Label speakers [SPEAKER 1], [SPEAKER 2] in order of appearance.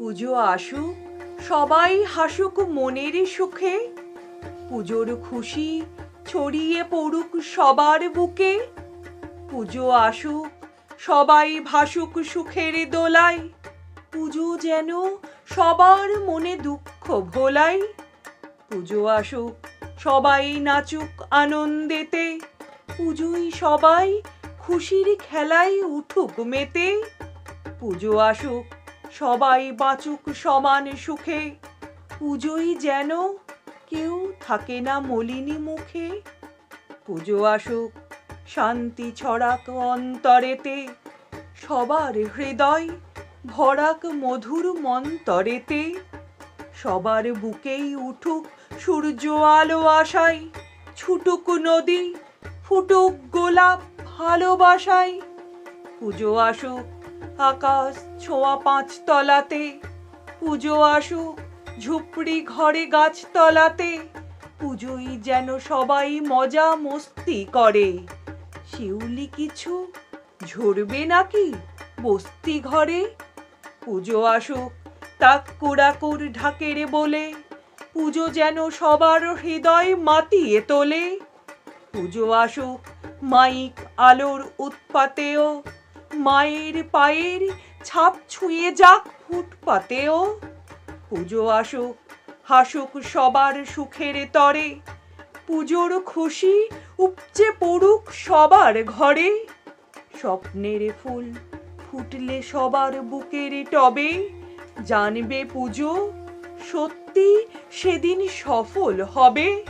[SPEAKER 1] পুজো আসুক, সবাই হাসুক মনের সুখে, পুজোর খুশি ছড়িয়ে পড়ুক সবার বুকে, পুজো আসুক, সবাই ভাসুক সুখের দোলায়, পুজো যেন সবার মনে দুঃখ ভোলাই পুজো আসুক, সবাই নাচুক আনন্দেতে পুজোই সবাই খুশির খেলায় উঠুক মেতে, পুজো আসুক সবাই বাঁচুক সমান সুখে। পুজোই যেন কেউ থাকে না মলিনী মুখে। পুজো আসুক, শান্তি ছড়াক অন্তরেতে। সবার হৃদয় ভরাক মধুর মন্তরেতে। সবার বুকেই উঠুক সূর্য আলো আশায়। ছুটুক নদী, ফুটুক গোলাপ ভালোবাসায়। পুজো আসুক আকাশ ছোঁয়া পাঁচ তলাতে পুজো আসুক ঝুপড়ি ঘরে গাছতলাতে, পুজোই যেন সবাই মজা মস্তি করে। শিউলি কিছু ঝরবে নাকি বস্তি ঘরে? পুজো আসুক তাক কুড়াকুর ঢাকেরে বলে, পুজো যেন সবার হৃদয় মাতিয়ে তোলে। পুজো আসুক মাইক আলোর উৎপাতেও মায়ের পায়ের ছাপ ছুঁয়ে যাক ফুটপাতেও। পুজো আসুক, হাসুক সবার সুখের তরে। পুজোর খুশি উপচে পড়ুক সবার ঘরে। স্বপ্নের ফুল ফুটলে সবার বুকের টবে। জানবে পুজো সত্যি সেদিন সফল হবে।